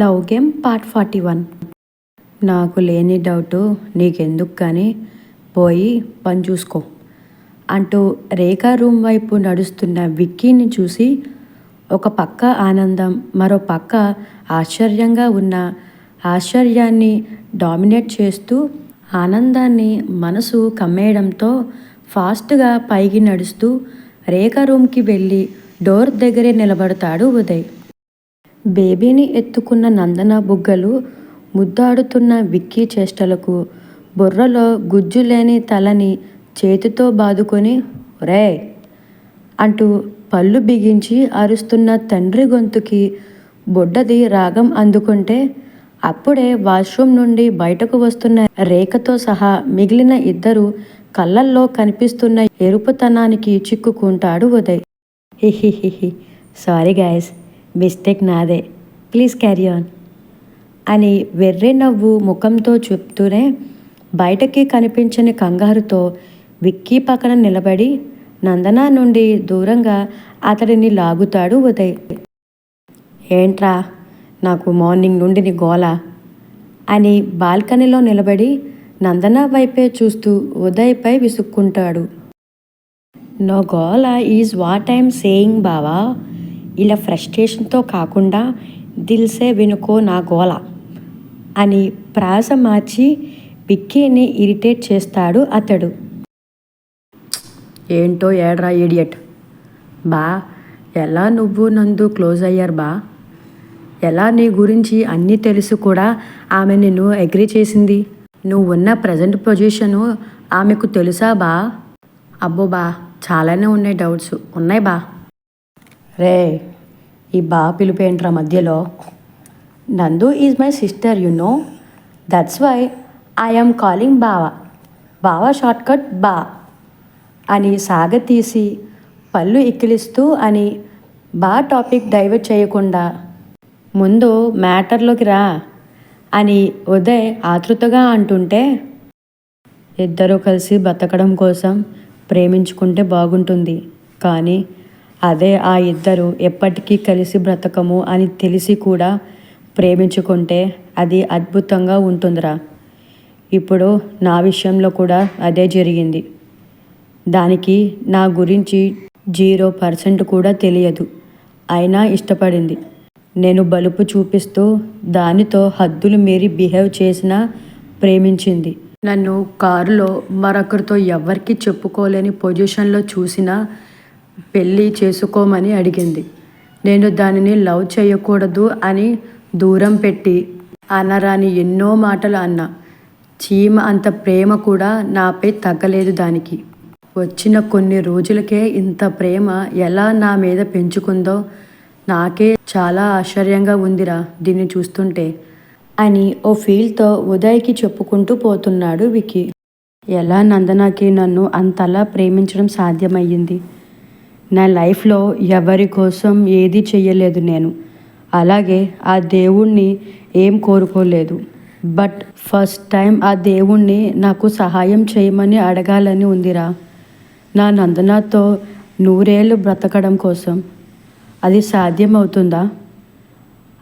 Love game part forty one. నాకు లేని doubt నీకెందుకు కానీ పోయి పని చూసుకో అంటూ రేఖా రూమ్ వైపు నడుస్తున్న విక్కీని చూసి ఒక పక్క ఆనందం మరో పక్క ఆశ్చర్యంగా ఉన్న ఆశ్చర్యాన్ని డామినేట్ చేస్తూ ఆనందాన్ని మనసు కమ్మేయడంతో ఫాస్ట్గా పైకి నడుస్తూ రేఖ రూమ్కి వెళ్ళి డోర్ దగ్గరే నిలబడతాడు ఉదయ్. బేబీని ఎత్తుకున్న నందన బుగ్గలు ముద్దాడుతున్న విక్కీ చేష్టలకు బుర్రలో గుజ్జు లేని తలని చేతితో బాదుకొని రే అంటూ పళ్ళు బిగించి అరుస్తున్న తండ్రి గొంతుకి బుడ్డది రాగం అందుకుంటే అప్పుడే వాష్రూమ్ నుండి బయటకు వస్తున్న రేఖతో సహా మిగిలిన ఇద్దరు కళ్ళల్లో కనిపిస్తున్న ఎరుపుతనానికి చిక్కుకుంటాడు ఉదయ్. హిహిహిహి. Sorry guys. మిస్టేక్ నాదే. Please carry on. అని వెర్రి నవ్వు ముఖంతో చెప్తూనే బయటకి కనిపించని కంగారుతో విక్కీ పక్కన నిలబడి నందన నుండి దూరంగా అతడిని లాగుతాడు ఉదయ్. ఏంట్రా నాకు మార్నింగ్ నుండి నీ గోల? అని బాల్కనీలో నిలబడి నందన వైపే చూస్తూ ఉదయ్పై విసుక్కుంటాడు. నో గోల ఈజ్ వాట్ ఐఎమ్ సేయింగ్ బావా. ఇలా ఫ్రస్ట్రేషన్తో కాకుండా దిల్సే వినుకో నా గోల అని ప్రాస మార్చి పిక్కీని ఇరిటేట్ చేస్తాడు అతడు. ఏంటో ఏడ్రా ఇడియట్ బా ఎలా నువ్వు నందు క్లోజ్ అయ్యారు బా? ఎలా నీ గురించి అన్నీ తెలుసు కూడా ఆమె నిన్ను అగ్రి చేసింది? నువ్వు ఉన్న ప్రజెంట్ పొజిషను ఆమెకు తెలుసా బా? అబ్బో బా చాలానే ఉన్నాయి డౌట్స్ ఉన్నాయి బా. రే ఈ బా పిలిపేంట్రా మధ్యలో? Nandu is my sister you know. That's why I'm calling బావా. బావా షార్ట్కట్ బా అని సాగ తీసి పళ్ళు ఇక్కిలిస్తూ అని బా టాపిక్ డైవర్ట్ చేయకుండా ముందు మ్యాటర్లోకి రా అని ఉదయ్ ఆతృతగా అంటుంటే ఇద్దరూ కలిసి బతకడం కోసం ప్రేమించుకుంటే బాగుంటుంది. కానీ అదే ఆ ఇద్దరు ఎప్పటికీ కలిసి బ్రతకము అని తెలిసి కూడా ప్రేమించుకుంటే అది అద్భుతంగా ఉంటుందిరా. ఇప్పుడు నా విషయంలో కూడా అదే జరిగింది. దానికి నా గురించి జీరో పర్సెంట్ కూడా తెలియదు. అయినా ఇష్టపడింది. నేను బలుపు చూపిస్తూ దానితో హద్దులు మీరి బిహేవ్ చేసినా ప్రేమించింది. నన్ను కారులో మరొకరితో ఎవరికి చెప్పుకోలేని పొజిషన్లో చూసినా పెళ్ళి చేసుకోమని అడిగింది. నేను దానిని లవ్ చేయకూడదు అని దూరం పెట్టి అనరాని ఎన్నో మాటలు అన్నా. చీమ అంత ప్రేమ కూడా నాపై తగ్గలేదు దానికి. వచ్చిన కొన్ని రోజులకే ఇంత ప్రేమ ఎలా నా మీద పెంచుకుందో నాకే చాలా ఆశ్చర్యంగా ఉందిరా దీన్ని చూస్తుంటే అని ఓ ఫీల్తో ఉదయ్కి చెప్పుకుంటూ పోతున్నాడు వికి ఎలా నందనకి నన్ను అంతలా ప్రేమించడం సాధ్యమయ్యింది? నా లైఫ్లో ఎవరి కోసం ఏది చెయ్యలేదు నేను. అలాగే ఆ దేవుణ్ణి ఏం కోరుకోలేదు. బట్ ఫస్ట్ టైం ఆ దేవుణ్ణి నాకు సహాయం చేయమని అడగాలని ఉందిరా. నా నందనతో నూరేళ్ళు బ్రతకడం కోసం. అది సాధ్యమవుతుందా?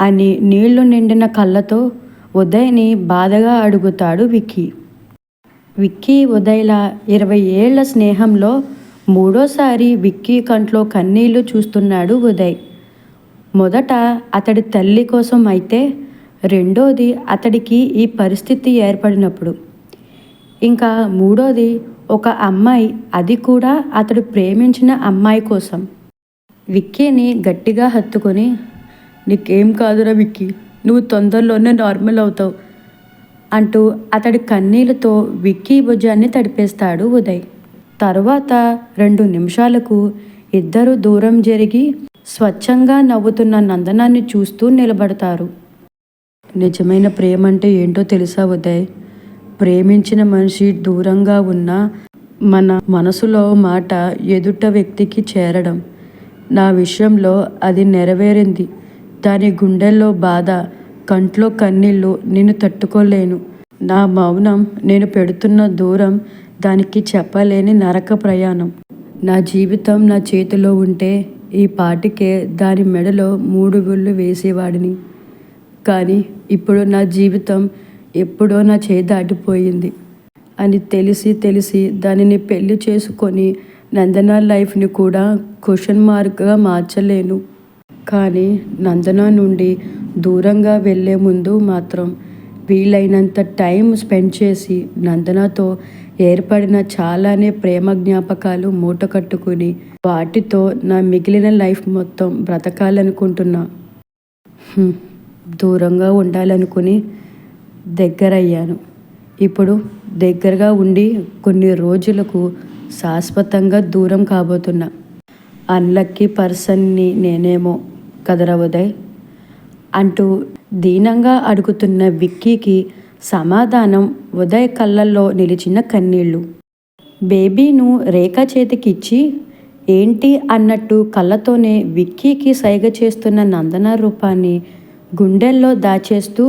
అని నీళ్ళు నిండిన కళ్ళతో ఉదయ్ని బాధగా అడుగుతాడు విక్కీ. విక్కీ ఉదయ్ల ఇరవై ఏళ్ళ స్నేహంలో మూడోసారి విక్కీ కంట్లో కన్నీళ్ళు చూస్తున్నాడు ఉదయ్. మొదట అతడి తల్లి కోసం అయితే రెండోది అతడికి ఈ పరిస్థితి ఏర్పడినప్పుడు. ఇంకా మూడోది ఒక అమ్మాయి అది కూడా అతడు ప్రేమించిన అమ్మాయి కోసం. విక్కీని గట్టిగా హత్తుకొని నీకేం కాదురా విక్కీ నువ్వు తొందరలోనే నార్మల్ అవుతావు అంటూ అతడి కన్నీళ్ళతో విక్కీ భుజాన్ని తడిపేస్తాడు ఉదయ్. తరువాత రెండు నిమిషాలకు ఇద్దరు దూరం జరిగి స్వచ్ఛంగా నవ్వుతున్న నందనాన్ని చూస్తూ నిలబడతారు. నిజమైన ప్రేమ అంటే ఏంటో తెలుసా ఉదయ్? ప్రేమించిన మనిషి దూరంగా ఉన్న మన మనసులో మాట ఎదుట వ్యక్తికి చేరడం. నా విషయంలో అది నెరవేరింది. దాని గుండెల్లో బాధ కంట్లో కన్నీళ్ళు నేను తట్టుకోలేను. నా మౌనం నేను పెడుతున్న దూరం దానికి చెప్పలేని నరక ప్రయాణం. నా జీవితం నా చేతిలో ఉంటే ఈ పాటికే దాని మెడలో మూడు గుళ్ళు వేసేవాడిని. కానీ ఇప్పుడు నా జీవితం ఎప్పుడో నా చేయి దాటిపోయింది అని తెలిసి తెలిసి దానిని పెళ్ళి చేసుకొని నందన లైఫ్ని కూడా క్వశ్చన్ మార్క్గా మార్చలేను. కానీ నందన నుండి దూరంగా వెళ్ళే ముందు మాత్రం వీలైనంత టైం స్పెండ్ చేసి నందనతో ఏర్పడిన చాలానే ప్రేమ జ్ఞాపకాలు మూట కట్టుకుని వాటితో నా మిగిలిన లైఫ్ మొత్తం బ్రతకాలనుకుంటున్నా. దూరంగా ఉండాలనుకుని దగ్గరయ్యాను. ఇప్పుడు దగ్గరగా ఉండి కొన్ని రోజులకు శాశ్వతంగా దూరం కాబోతున్నా. అన్లక్కీ పర్సన్ని నేనేమో కదరవుదయ్ అంటూ దీనంగా అడుగుతున్న విక్కీకి సమాధానం ఉదయ్ కళ్ళల్లో నిలిచిన కన్నీళ్ళు బేబీను రేఖ చేతికిచ్చి ఏంటి అన్నట్టు కళ్ళతోనే విక్కీకి సైగ చేస్తున్న నందన రూపాన్ని గుండెల్లో దాచేస్తూ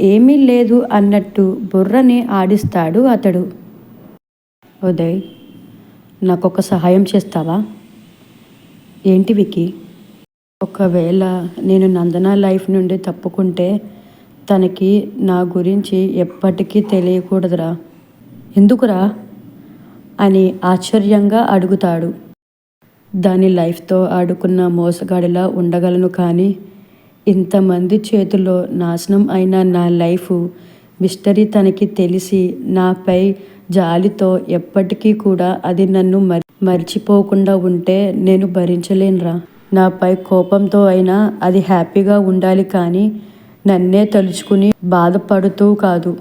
ఏమీ లేదు అన్నట్టు బుర్రని ఆడిస్తాడు అతడు. ఉదయ్ నాకొక సహాయం చేస్తావా? ఏంటి వికి ఒకవేళ నేను నందన లైఫ్ నుండి తప్పుకుంటే తనకి నా గురించి ఎప్పటికీ తెలియకూడదురా. ఎందుకురా? అని ఆశ్చర్యంగా అడుగుతాడు. దాని లైఫ్తో ఆడుకున్న మోసగాడిలా ఉండగలను కానీ ఇంతమంది చేతిలో నాశనం అయిన నా లైఫ్ మిస్టరీ తనకి తెలిసి నాపై జాలితో ఎప్పటికీ కూడా అది నన్ను మరి మర్చిపోకుండా ఉంటే నేను భరించలేనురా. నాపై కోపంతో అయినా అది హ్యాపీగా ఉండాలి కానీ నన్నే తలుచుకుని బాధపడుతూ కాదు.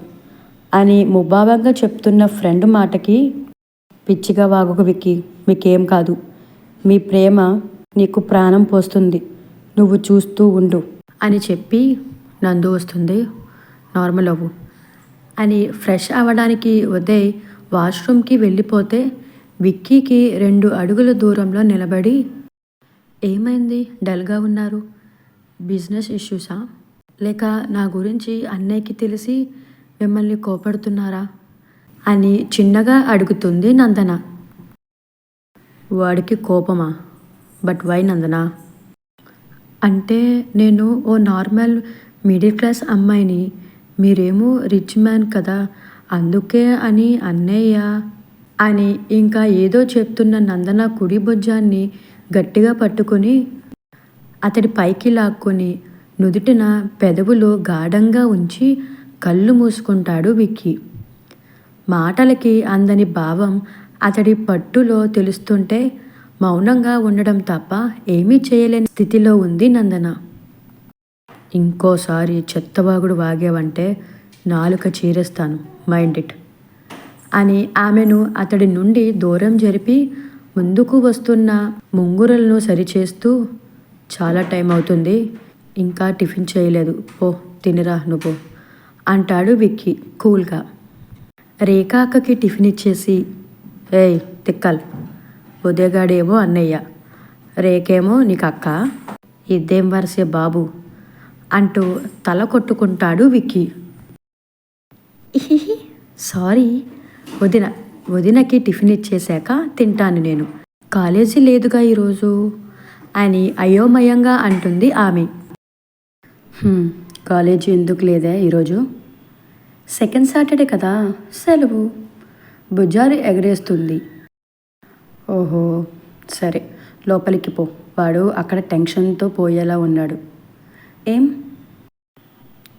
అని ముభావంగా చెప్తున్న ఫ్రెండ్ మాటకి పిచ్చిగా వాగుకు విక్కి మీకేం కాదు. మీ ప్రేమ నీకు ప్రాణం పోస్తుంది. నువ్వు చూస్తూ ఉండు. అని చెప్పి నందు వస్తుంది. నార్మల్ అవ్వు. అని ఫ్రెష్ అవ్వడానికి ఉదయ్ వాష్రూమ్కి వెళ్ళిపోతే విక్కీకి రెండు అడుగుల దూరంలో నిలబడి ఏమైంది? డల్గా ఉన్నారు. బిజినెస్ ఇష్యూసా? లేక నా గురించి అన్నయ్యకి తెలిసి మిమ్మల్ని కోపడుతున్నారా? అని చిన్నగా అడుగుతుంది నందన. వాడికి కోపమా? But why Nandana? అంటే నేను ఓ నార్మల్ మిడిల్ క్లాస్ అమ్మాయిని మీరేమో రిచ్ మ్యాన్ కదా అందుకే అని అన్నయ్య? అని ఇంకా ఏదో చెప్తున్న నందన కుడి భుజాన్ని గట్టిగా పట్టుకొని అతడి పైకి లాక్కొని నుదుటిన పెదవులు గాఢంగా ఉంచి కళ్ళు మూసుకుంటాడు విక్కీ. మాటలకి అందని భావం అతడి పట్టులో తెలుస్తుంటే మౌనంగా ఉండడం తప్ప ఏమీ చేయలేని స్థితిలో ఉంది నందన. ఇంకోసారి చెత్తవాగుడు వాగావంటే నాలుక చీరేస్తాను మైండ్ ఇట్ అని ఆమెను అతడి నుండి దూరం జరిపి ముందుకు వస్తున్న ముంగురలను సరిచేస్తూ చాలా టైం అవుతుంది ఇంకా టిఫిన్ చేయలేదు. పో తినిరా నువ్వు అంటాడు విక్కీ కూల్గా. రేఖాకకి టిఫిన్ ఇచ్చేసి ఏయ్ తిక్కల్ ఉదయగాడేమో అన్నయ్య. రేకేమో నీకు అక్క ఇద్దేం వరసే బాబు అంటూ తల కొట్టుకుంటాడు విక్కీ. సారీ వదిన వదినకి టిఫిన్ ఇచ్చేశాక తింటాను నేను. కాలేజీ లేదుగా ఈరోజు అని అయోమయంగా అంటుంది ఆమె. "హ్మ్, కాలేజీ ఎందుకు లేదే ఈరోజు? సెకండ్ సాటర్డే కదా సెలవు. బుజ్జారి ఎగరేస్తుంది. ఓహో సరే లోపలికి పో. వాడు అక్కడ టెన్షన్తో పోయేలా ఉన్నాడు. ఏం?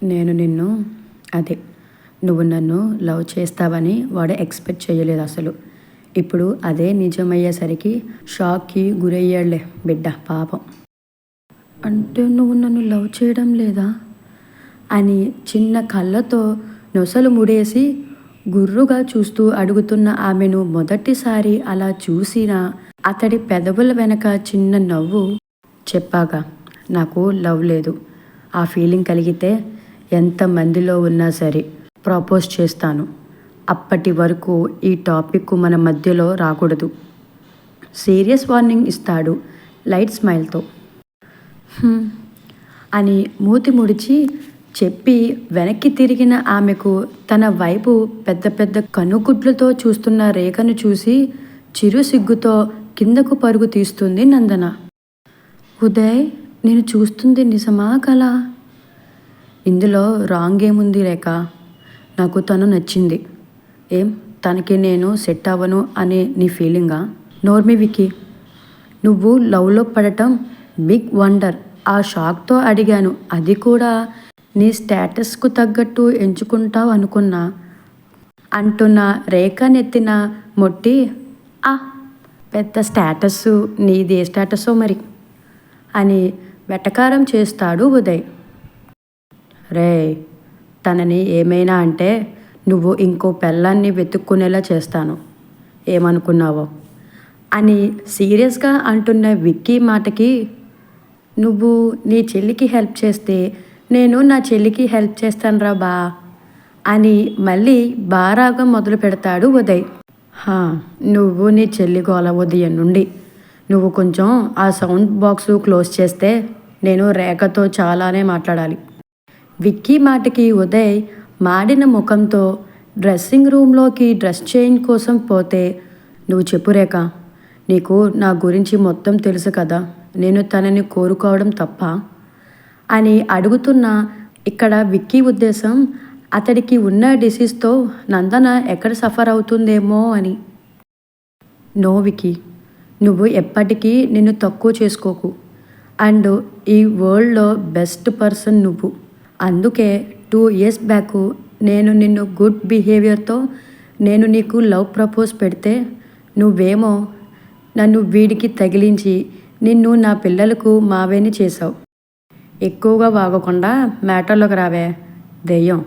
నేను నిన్ను అదే నువ్వు నన్ను లవ్ చేస్తావని వాడు ఎక్స్పెక్ట్ చేయలేదు అసలు. ఇప్పుడు అదే నిజమయ్యేసరికి షాక్కి గురయ్యాడులే బిడ్డ పాపం. అంటే నువ్వు నన్ను లవ్ చేయడం లేదా? అని చిన్న కళ్ళతో నొసలు ముడేసి గుర్రుగా చూస్తూ అడుగుతున్న ఆమెను మొదటిసారి అలా చూసిన అతడి పెదవుల వెనక చిన్న నవ్వు చెప్పాగా నాకు లవ్ లేదు. ఆ ఫీలింగ్ కలిగితే ఎంతమందిలో ఉన్నా సరే ప్రపోజ్ చేస్తాను. అప్పటి వరకు ఈ టాపిక్ మన మధ్యలో రాకూడదు. సీరియస్ వార్నింగ్ ఇస్తాడు లైట్ స్మైల్తో. అని మూతి ముడిచి చెప్పి వెనక్కి తిరిగిన ఆమెకు తన వైపు పెద్ద పెద్ద కనుగుడ్లతో చూస్తున్న రేఖను చూసి చిరు సిగ్గుతో కిందకు పరుగు తీస్తుంది నందన. ఉదయ్ నేను చూస్తుంది నిజమా కల ఇందులో రాంగ్ ఏముంది రేఖ? నాకు తను నచ్చింది. ఏం? తనకి నేను సెట్ అవ్వను అనే నీ ఫీలింగా? నోర్మి వికి నువ్వు లవ్లో పడటం బిగ్ వండర్. ఆ షాక్తో అడిగాను అది కూడా నీ స్టేటస్కు తగ్గట్టు ఎంచుకుంటావు అనుకున్నా. అంటున్న రేఖ నెత్తిన మొట్టి ఆ పెద్ద స్టేటస్ నీదే స్టేటసో మరి? అని వెటకారం చేస్తాడు ఉదయ్. రే తనని ఏమైనా అంటే నువ్వు ఇంకో పెళ్ళాన్ని వెతుక్కునేలా చేస్తాను. ఏమనుకున్నావో? అని సీరియస్గా అంటున్న విక్కీ మాటకి నువ్వు నీ చెల్లికి హెల్ప్ చేస్తే నేను నా చెల్లికి హెల్ప్ చేస్తానురా బా అని మళ్ళీ బారాగం మొదలు పెడతాడు ఉదయ్. హా నువ్వు నీ చెల్లి గోల ఉదయం నుండి. నువ్వు కొంచెం ఆ సౌండ్ బాక్స్ క్లోజ్ చేస్తే నేను రేఖతో చాలానే మాట్లాడాలి. విక్కీ మాటకి ఉదయ్ మాడిన ముఖంతో డ్రెస్సింగ్ రూమ్లోకి డ్రెస్ చేంజ్ కోసం పోతే నువ్వు చెప్పు రేఖ నీకు నా గురించి మొత్తం తెలుసు కదా. నేను తనని కోరుకోవడం తప్ప అని అడుగుతున్న ఇక్కడ విక్కీ ఉద్దేశం అతడికి ఉన్న డిసీజ్తో నందన ఎక్కడ సఫర్ అవుతుందేమో అని. నో వికీ నువ్వు ఎప్పటికీ నిన్ను తక్కువ చేసుకోకు. అండ్ ఈ వరల్డ్లో బెస్ట్ పర్సన్ నువ్వు. అందుకే టూ ఇయర్స్ బ్యాక్ నేను నిన్ను గుడ్ బిహేవియర్తో నేను నీకు లవ్ ప్రపోజ్ పెడితే నువ్వేమో నన్ను వీడికి తగిలించి నిన్ను నా పిల్లలకు మావేని చేసావు ఎక్కువగా వాగకుండా మ్యాటర్లోకి రావే దెయ్యం.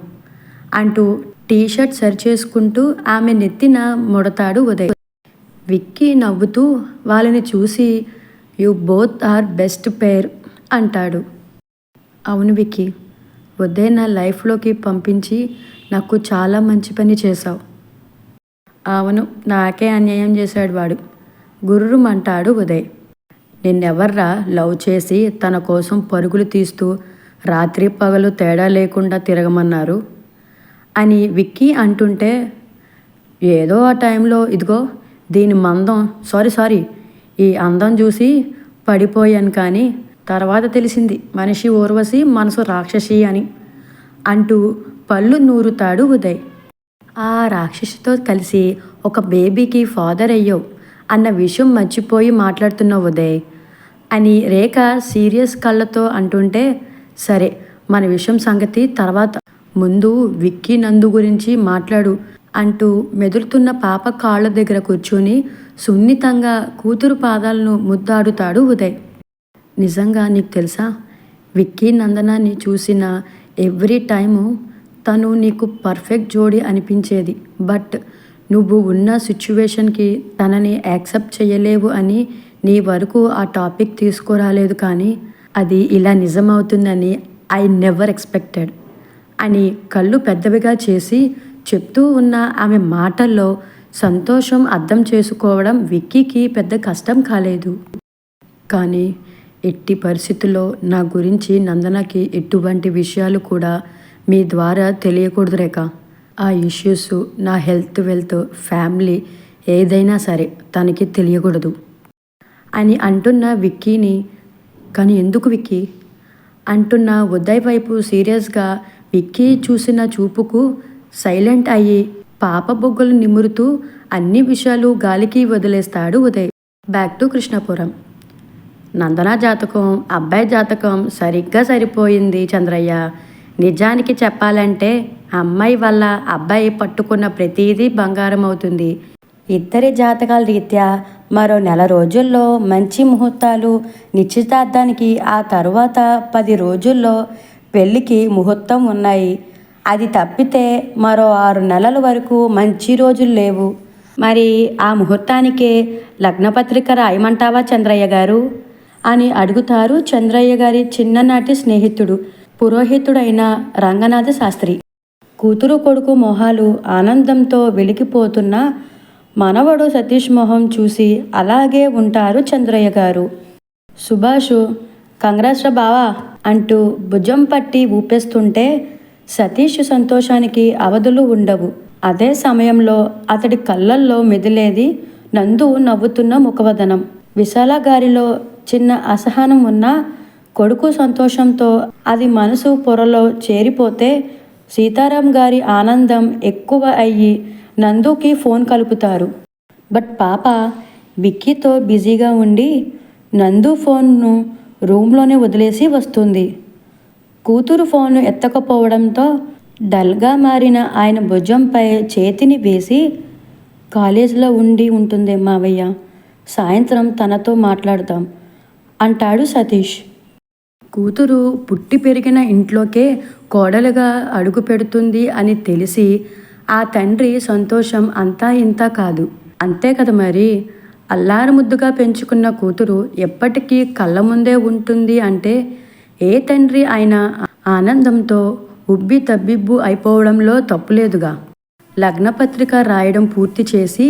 అంటూ టీషర్ట్ సరి చేసుకుంటూ ఆమె నెత్తిన ముడతాడు ఉదయ్. విక్కీ నవ్వుతూ వాళ్ళని చూసి you both are best pair అంటాడు. అవును విక్కీ ఉదయ్ నా లైఫ్లోకి పంపించి నాకు చాలా మంచి పని చేశావు. అవును నాకే అన్యాయం చేశాడు వాడు గుర్రుమంటాడు ఉదయ్. నిన్నెవర్రా లవ్ చేసి తన కోసం పరుగులు తీస్తూ రాత్రి పగలు తేడా లేకుండా తిరగమన్నారు? అని విక్కీ అంటుంటే ఏదో ఆ టైంలో ఇదిగో దీని మందం సారీ సారీ ఈ అందం చూసి పడిపోయాను కానీ తర్వాత తెలిసింది మనిషి ఊర్వశి మనసు రాక్షసి అని అంటూ పళ్ళు నూరుతాడు ఉదయ్. ఆ రాక్షసితో కలిసి ఒక బేబీకి ఫాదర్ అయ్యావు అన్న విషయం మర్చిపోయి మాట్లాడుతున్న ఉదయ్. అని రేఖ సీరియస్ కళ్ళతో అంటుంటే సరే మన విషయం సంగతి తర్వాత. ముందు విక్కీ నందు గురించి మాట్లాడు అంటూ మెదులుతున్న పాప కాళ్ళ దగ్గర కూర్చొని సున్నితంగా కూతురు పాదాలను ముద్దాడుతాడు ఉదయ్. నిజంగా నీకు తెలుసా? విక్కీ నందనాన్ని చూసిన ఎవ్రీ టైము తను నీకు పర్ఫెక్ట్ జోడి అనిపించేది. బట్ నువ్వు ఉన్న సిచ్యువేషన్కి తనని యాక్సెప్ట్ చేయలేవు అని నీ వరకు ఆ టాపిక్ తీసుకురాలేదు కానీ అది ఇలా నిజమవుతుందని ఐ నెవర్ ఎక్స్పెక్టెడ్ అని కళ్ళు పెద్దవిగా చేసి చెప్తూ ఉన్న ఆమె మాటల్లో సంతోషం అర్థం చేసుకోవడం విక్కీకి పెద్ద కష్టం కాలేదు. కానీ ఎట్టి పరిస్థితుల్లో నా గురించి నందనకి ఎటువంటి విషయాలు కూడా మీ ద్వారా తెలియకూడదు రేఖ. ఆ ఇష్యూస్ నా హెల్త్ వెల్త్ ఫ్యామిలీ ఏదైనా సరే తనకి తెలియకూడదు. అని అంటున్న విక్కీని కానీ ఎందుకు విక్కీ? అంటున్న ఉదయ్ వైపు సీరియస్గా విక్కీ చూసిన చూపుకు సైలెంట్ అయ్యి పాప బొగ్గులు నిమురుతూ అన్ని విషయాలు గాలికి వదిలేస్తాడు ఉదయ్. Back to Krishnapuram. నందన జాతకం అబ్బాయి జాతకం సరిగ్గా సరిపోయింది చంద్రయ్య. నిజానికి చెప్పాలంటే అమ్మాయి వల్ల అబ్బాయి పట్టుకున్న ప్రతిదీ బంగారం అవుతుంది ఇద్దరి జాతకాల రీత్యా మరో నెల రోజుల్లో మంచి ముహూర్తాలు నిశ్చితార్థానికి ఆ తర్వాత పది రోజుల్లో పెళ్ళికి ముహూర్తం ఉన్నాయి. అది తప్పితే మరో ఆరు నెలల వరకు మంచి రోజులు లేవు. మరి ఆ ముహూర్తానికే లగ్నపత్రిక రాయమంటావా చంద్రయ్య గారు? అని అడుగుతారు చంద్రయ్య గారి చిన్ననాటి స్నేహితుడు పురోహితుడైన రంగనాథ శాస్త్రి కూతురు కొడుకు మొహాలు ఆనందంతో వెలిగిపోతున్న మనవడు సతీష్ మొహం చూసి అలాగే ఉంటారు చంద్రయ్య గారు. సుభాషు కంగ్రాట్స్ బావా అంటూ భుజం పట్టి ఊపేస్తుంటే సతీష్ సంతోషానికి అవధులు ఉండవు. అదే సమయంలో అతడి కళ్ళల్లో మెదిలేది నందు నవ్వుతున్న ముఖవదనం. విశాల గారిలో చిన్న అసహనం ఉన్నా కొడుకు సంతోషంతో అది మనసు పొరలో చేరిపోతే సీతారాం గారి ఆనందం ఎక్కువ అయ్యి నందుకి ఫోన్ కలుపుతారు. బట్ పాప విక్కీతో బిజీగా ఉండి నందు ఫోన్ను రూమ్లోనే వదిలేసి వస్తుంది. కూతురు ఫోన్ ఎత్తకపోవడంతో డల్గా మారిన ఆయన భుజంపై చేతిని వేసి కాలేజీలో ఉండి ఉంటుంది మావయ్య. సాయంత్రం తనతో మాట్లాడదాం అంటాడు సతీష్. కూతురు పుట్టి పెరిగిన ఇంట్లోకే కోడలుగా అడుగు పెడుతుంది అని తెలిసి ఆ తండ్రి సంతోషం అంతా ఇంత కాదు. అంతే కదా మరి? అల్లారు ముద్దుగా పెంచుకున్న కూతురు ఎప్పటికీ కళ్ళ ముందే ఉంటుంది అంటే ఏ తండ్రి అయినా ఆనందంతో ఉబ్బి తబ్బిబ్బు అయిపోవడంలో తప్పులేదుగా లగ్నపత్రిక రాయడం పూర్తి చేసి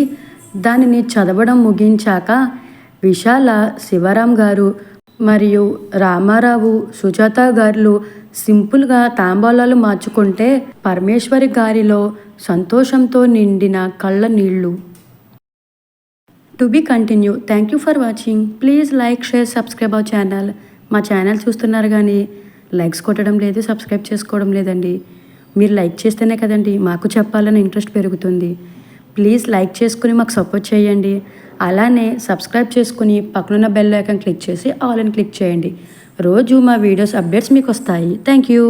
దానిని చదవడం ముగించాక విశాల శివరాం గారు మరియు రామారావు సుజాత గారులు సింపుల్గా తాంబాలాలు మార్చుకుంటే పరమేశ్వరి గారిలో సంతోషంతో నిండిన కళ్ళ నీళ్ళు to be continue thank you for watching. Please like share subscribe our channel. మా ఛానల్ చూస్తున్నారు కానీ లైక్స్ కొట్టడం లేదు సబ్స్క్రైబ్ చేసుకోవడం లేదండి. మీరు లైక్ చేస్తేనే కదండి మాకు చెప్పాలని ఇంట్రెస్ట్ పెరుగుతుంది. ప్లీజ్ లైక్ చేసుకుని మాకు సపోర్ట్ చేయండి. అలానే సబ్స్క్రైబ్ చేసుకుని పక్కనున్న బెల్ ఐకాన్ క్లిక్ చేసి ఆల్ అని క్లిక్ చేయండి. రోజు మా వీడియోస్ అప్డేట్స్ మీకు వస్తాయి. Thank you.